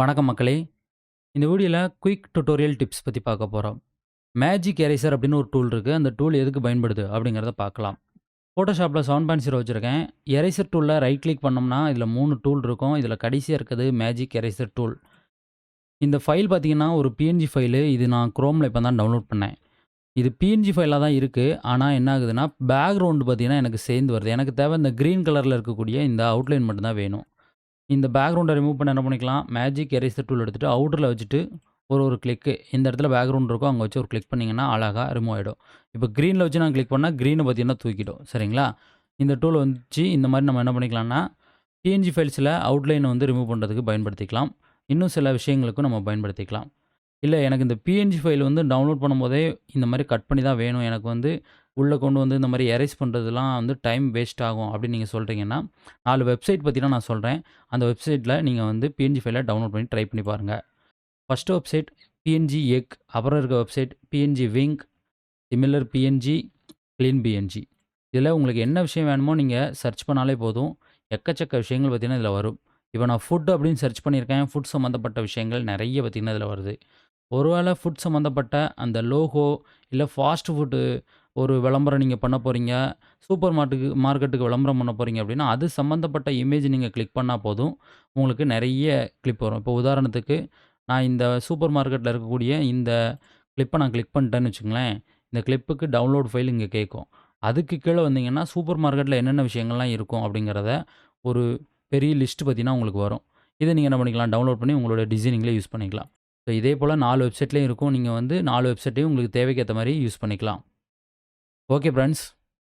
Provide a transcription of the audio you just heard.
வணக்கம் மக்களே. இந்த வீடியோவில் குயிக் டுட்டோரியல் டிப்ஸ் பற்றி பார்க்க போகிறோம் மேஜிக் எரேசர் அப்படின்னு ஒரு டூல் இருக்குது அந்த டூல் எதுக்கு பயன்படுது அப்படிங்கிறத பார்க்கலாம். ஃபோட்டோஷாப்பில் செவன் பாயிண்ட் ஜீரோ வச்சுருக்கேன். எரேசர் டூலில் ரைட் கிளிக் பண்ணோம்னா இதில் மூணு டூல் இருக்கும். இதில் கடைசியாக இருக்குது மேஜிக் எரேசர் டூல் இந்த ஃபைல் பார்த்தீங்கன்னா ஒரு பிஎன்ஜி ஃபைலு இது நான் குரோமில் இப்போ தான் டவுன்லோட் பண்ணேன். இது பிஎன்ஜி ஃபைலாக தான் இருக்குது ஆனால் என்ன ஆகுதுன்னா பேக்ரவுண்டு பார்த்தீங்கன்னா எனக்கு சேர்ந்து வருது. எனக்கு தேவை இந்த க்ரீன் கலரில் இருக்கக்கூடிய இந்த அவுட்லைன் மட்டும்தான் வேணும். இந்த பேக்ரவுண்டை ரிமூவ் பண்ண என்ன பண்ணிக்கலாம்? மேஜிக் எரேசர் டூல் எடுத்துகிட்டு அவுட்டரில் வச்சுட்டு ஒரு ஒரு கிளிக்கு இந்த இடத்துல பேக்ரவுண்ட் இருக்கும் அங்கே வச்சு ஒரு கிளிக் பண்ணிங்கன்னா அழகாக ரிமூவ் ஆகிடும் இப்போ க்ரீனில் வச்சு நான் கிளிக் பண்ணால் க்ரீனை பார்த்தீங்கன்னா தூக்கிடும். சரிங்களா? இந்த டூல் வந்துச்சு இந்த மாதிரி நம்ம என்ன பண்ணிக்கலாம்னா பிஎன்ஜி ஃபைல்ஸில் அவுட்லைனை வந்து ரிமூவ் பண்ணுறதுக்கு பயன்படுத்திக்கலாம். இன்னும் சில விஷயங்களுக்கும் நம்ம பயன்படுத்திக்கலாம். இல்லை எனக்கு இந்த பிஎன்ஜி ஃபைல் வந்து டவுன்லோட் பண்ணும்போதே இந்த மாதிரி கட் பண்ணி தான் வேணும். எனக்கு வந்து உள்ளே கொண்டு வந்து இந்த மாதிரி எரேஸ் பண்ணுறதுலாம் வந்து டைம் வேஸ்ட் ஆகும் அப்படின்னு நீங்கள் சொல்கிறீங்கன்னா நாலு வெப்சைட் பற்றினா நான் சொல்கிறேன் அந்த வெப்சைட்டில் நீங்கள் வந்து பிஎன்ஜி ஃபைலை டவுன்லோட் பண்ணி ட்ரை பண்ணி பாருங்கள் ஃபஸ்ட்டு வெப்சைட் பிஎன்ஜி எக் அப்புறம் இருக்க website PNG wing similar PNG clean PNG இதில் உங்களுக்கு என்ன விஷயம் வேணுமோ நீங்கள் சர்ச் பண்ணாலே போதும். எக்கச்சக்க விஷயங்கள் பார்த்தீங்கன்னா இதில் வரும். இப்போ நான் ஃபுட் அப்படின்னு சர்ச் பண்ணியிருக்கேன். ஃபுட் சம்மந்தப்பட்ட விஷயங்கள் நிறைய பார்த்திங்கன்னா இதில் வருது. ஒருவேளை ஃபுட் சம்மந்தப்பட்ட அந்த லோகோ இல்லை ஃபாஸ்ட் ஃபுட்டு ஒரு விளம்பரம் நீங்கள் பண்ண போகிறீங்க சூப்பர் மார்ட்டுக்கு மார்க்கெட்டுக்கு விளம்பரம் பண்ண போகிறீங்க அப்படின்னா அது சம்மந்தப்பட்ட இமேஜ் நீங்கள் கிளிக் பண்ணால் போதும். உங்களுக்கு நிறைய கிளிப் வரும். இப்போ உதாரணத்துக்கு நான் இந்த சூப்பர் மார்க்கெட்டில் இருக்கக்கூடிய இந்த கிளிப்பை நான் கிளிக் பண்ணிட்டேன்னு வச்சுங்களேன் இந்த கிளிப்புக்கு டவுன்லோட் ஃபைல் இங்கே கேட்கும். அதுக்கு கீழே வந்தீங்கன்னா சூப்பர் மார்க்கெட்டில் என்னென்ன விஷயங்கள்லாம் இருக்கும் அப்படிங்கிறத ஒரு பெரிய லிஸ்ட் பார்த்தீங்கன்னா உங்களுக்கு வரும். இதை நீங்கள் என்ன பண்ணிக்கலாம்? டவுன்லோட் பண்ணி உங்களோட டிசைனிங்கில் யூஸ் பண்ணிக்கலாம். ஸோ இதே போல் நாலு வெப்சைட்லேயும் இருக்கும். நீங்கள் வந்து நாலு வெப்சைட்டையும் உங்களுக்கு தேவைக்கேற்ற மாதிரி யூஸ் பண்ணிக்கலாம். Okay friends